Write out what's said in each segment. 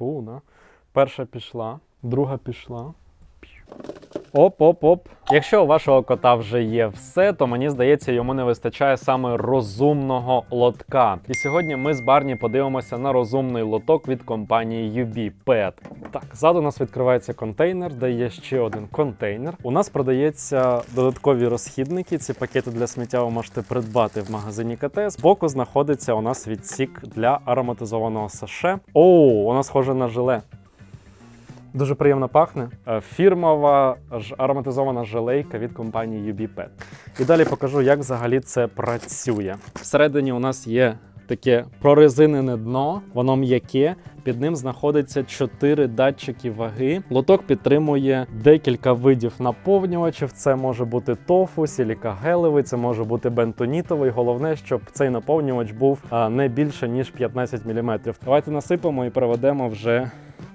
Фу, на. Перша пішла, друга пішла. Оп-оп-оп. Якщо у вашого кота вже є все, то мені здається, йому не вистачає саме розумного лотка. І сьогодні ми з Барні подивимося на розумний лоток від компанії UB. Так, ззаду у нас відкривається контейнер, де є ще один контейнер. У нас продається додаткові розхідники. Ці пакети для сміття ви можете придбати в магазині КТ. Збоку знаходиться у нас відсік для ароматизованого саше. О, воно схоже на желе. Дуже приємно пахне. Е, Фірмова ж ароматизована желейка від компанії UB. І далі покажу, як взагалі це працює. Всередині у нас є таке прорезинене дно, воно м'яке. Під ним знаходиться 4 датчики ваги. Лоток підтримує декілька видів наповнювачів. Це може бути тофу, сілікагелевий, це може бути бентонітовий. Головне, щоб цей наповнювач був не більше ніж 15 мм. Давайте насипемо і проведемо вже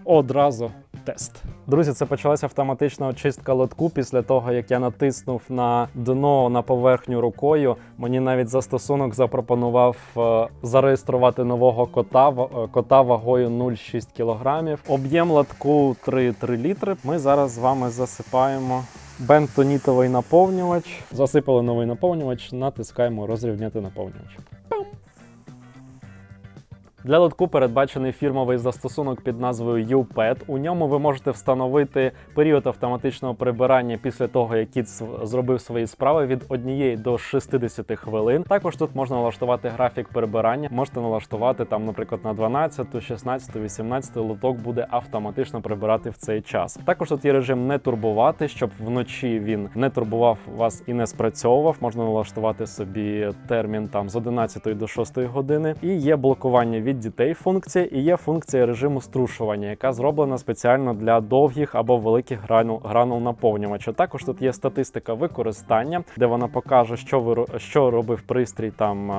одразу тест. Друзі, це почалася автоматична очистка лотку після того, як я натиснув на дно на поверхню рукою. Мені навіть застосунок запропонував е, зареєструвати нового кота, е, кота вагою 0,6 кг. Об'єм лотку 3,3 літри. Ми зараз з вами засипаємо бентонітовий наповнювач. Засипали новий наповнювач, натискаємо розрівняти наповнювач. Для лотку передбачений фірмовий застосунок під назвою UPET. У ньому ви можете встановити період автоматичного прибирання після того, як кіт зробив свої справи від 1 до 60 хвилин. Також тут можна налаштувати графік прибирання. Можете налаштувати там, наприклад, на 12, 16, 18 лоток буде автоматично прибирати в цей час. Також тут є режим не турбувати, щоб вночі він не турбував вас і не спрацьовував. Можна налаштувати собі термін там з 11 до 6 години. І є блокування від дітей функція, і є функція режиму струшування, яка зроблена спеціально для довгих або великих гранул, гранул наповнювача. Також тут є статистика використання, де вона покаже, що ви що робив пристрій там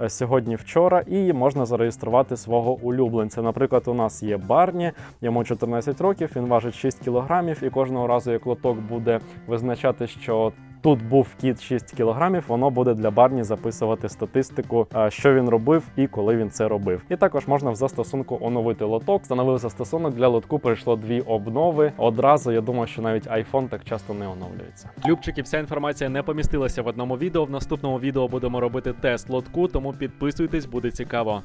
е, сьогодні, вчора, і можна зареєструвати свого улюбленця. Наприклад, у нас є Барні, йому 14 років, він важить 6 кілограмів, і кожного разу, як лоток буде визначати, що Тут був кіт 6 кілограмів, воно буде для Барні записувати статистику, е, що він робив і коли він це робив. І також можна в застосунку оновити лоток. Встановив застосунок для лотку. Прийшло дві обнови. Одразу я думаю, що навіть iPhone так часто не оновлюється. Любчики, вся інформація не помістилася в одному відео. В наступному відео будемо робити тест лотку, тому підписуйтесь, буде цікаво.